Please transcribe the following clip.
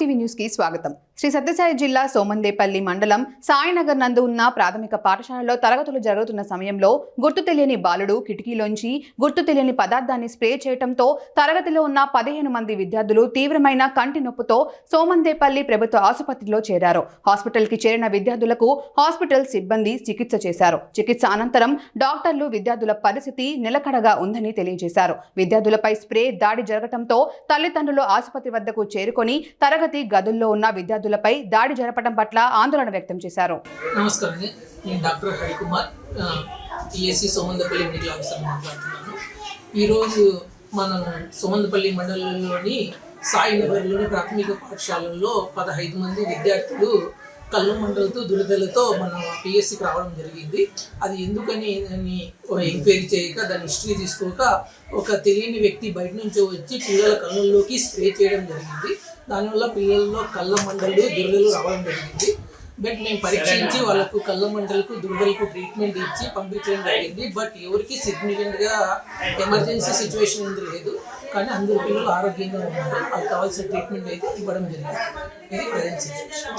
TV న్యూస్కి స్వాగతం. శ్రీ సత్యసాయి జిల్లా సోమందేపల్లి మండలం సాయినగర్ నందు ఉన్న ప్రాథమిక పాఠశాలలో తరగతులు జరుగుతున్న సమయంలో గుర్తు తెలియని బాలుడు కిటికీలోంచి గుర్తు తెలియని పదార్థాన్ని స్ప్రే చేయడంతో తరగతిలో ఉన్న పదిహేను మంది విద్యార్థులు తీవ్రమైన కంటి నొప్పుతో సోమందేపల్లి ప్రభుత్వ ఆసుపత్రిలో చేరారు. హాస్పిటల్కి చేరిన విద్యార్థులకు హాస్పిటల్ సిబ్బంది చికిత్స చేశారు. చికిత్స అనంతరం డాక్టర్లు విద్యార్థుల పరిస్థితి నిలకడగా ఉందని తెలియజేశారు. విద్యార్థులపై స్ప్రే దాడి జరగడంతో తల్లిదండ్రులు ఆసుపత్రి వద్దకు చేరుకొని తరగతి గదుల్లో ఉన్న విద్యార్థులపై దాడి జరపడం పట్ల ఆందోళన వ్యక్తం చేశారు. నమస్కారం అండి. నేను doctor Harikumar PSC Somandepalli medical officer మాట్లాడుతున్నాను. ఈరోజు మనం సోమందపల్లి మండలంలోని సాయినగర్లోని ప్రాథమిక పాఠశాలలో పదహైదు మంది విద్యార్థులు కళ్ళు మండలతో దురదలతో మన పిఎస్సికి రావడం జరిగింది. అది ఎందుకని దాన్ని ఎంక్వైరీ చేయక దాని హిస్టరీ తీసుకోక ఒక తెలియని వ్యక్తి బయట నుంచి వచ్చి పిల్లల కళ్ళల్లోకి స్ప్రే చేయడం జరిగింది. దానివల్ల పిల్లల్లో కళ్ళ మండలు దురదలు రావడం జరిగింది. బట్ మేము పరీక్షించి వాళ్ళకు కళ్ళ మంటలకు దుర్గలకు ట్రీట్మెంట్ ఇచ్చి పంపించడం జరిగింది. బట్ ఎవరికి సిగ్నిఫికెంట్గా ఎమర్జెన్సీ సిచ్యువేషన్ ఉంది లేదు. కానీ అందరు పిల్లలు ఆరోగ్యంగా ఉన్నారు. వాళ్ళకి కావాల్సిన ట్రీట్మెంట్ అయితే ఇవ్వడం జరిగింది. ఇది ప్రజెంట్ సిచ్యువేషన్